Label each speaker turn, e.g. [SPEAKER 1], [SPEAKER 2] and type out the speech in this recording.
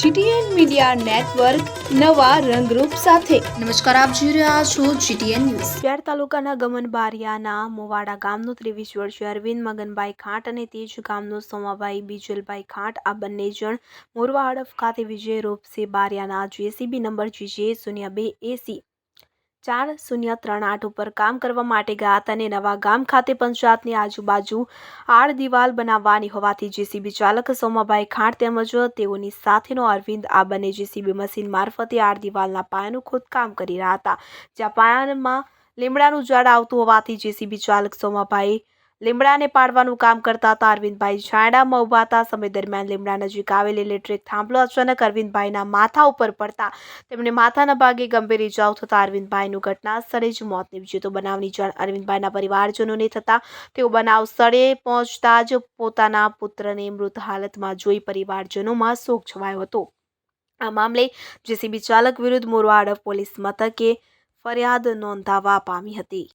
[SPEAKER 1] GTN media network નવા રંગરૂપ સાથે.
[SPEAKER 2] નમસ્કાર આપ જોઈ રહ્યા છો જીટીએન ન્યૂઝ.
[SPEAKER 1] શહેર તાલુકાના ગમન બારિયાના મોવાડા ગામનો ત્રેવીસ વર્ષીય અરવિંદ મગનભાઈ ખાંટ અને તેજ ગામનો સોમાભાઈ બીજલભાઈ ખાંટ આ બંને જણ મોરવા હડફ ખાતે વિજય રૂપસી બારિયાના જેસીબી નંબર જીજે શૂન્ય બે એસી ચાર શૂન્ય ત્રણ આઠ ઉપર કામ કરવા માટે ગયા હતા અને નવા ગામ ખાતે પંચાયતની આજુબાજુ આડ દિવાલ બનાવવાની હોવાથી જેસીબી ચાલક સોમાભાઈ ખાંટ તેમજ તેઓની સાથેનો અરવિંદ આ બંને જેસીબી મશીન મારફતે આડ દિવાલના પાયાનું ખોદકામ કરી રહ્યા હતા. જ્યાં પાયામાં લીમડાનું ઝાડ આવતું હોવાથી જેસીબી ચાલક સોમાભાઈ લીમડાને પાડવાનું કામ કરતા હતા અરવિંદભાઈ છાંયડામાં ઊભા હતા. સમય દરમિયાન લીમડા નજીક આવેલ ઇલેક્ટ્રિક થાંભલો અચાનક અરવિંદભાઈના માથા ઉપર પડતા તેમને માથાના ભાગે ગંભીર ઇજાઓ થતા અરવિંદભાઈનું ઘટના સ્થળે જ મોત નીપજ્યું. તો બનાવની જાણ અરવિંદભાઈના પરિવારજનોને થતા તેઓ બનાવ સ્થળે પહોંચતા જ પોતાના પુત્રને મૃત હાલતમાં જોઈ પરિવારજનોમાં શોક છવાયો હતો. આ મામલે જેસીબી ચાલક વિરુદ્ધ મોરવાડ પોલીસ મથકે ફરિયાદ નોંધાવવા પામી હતી.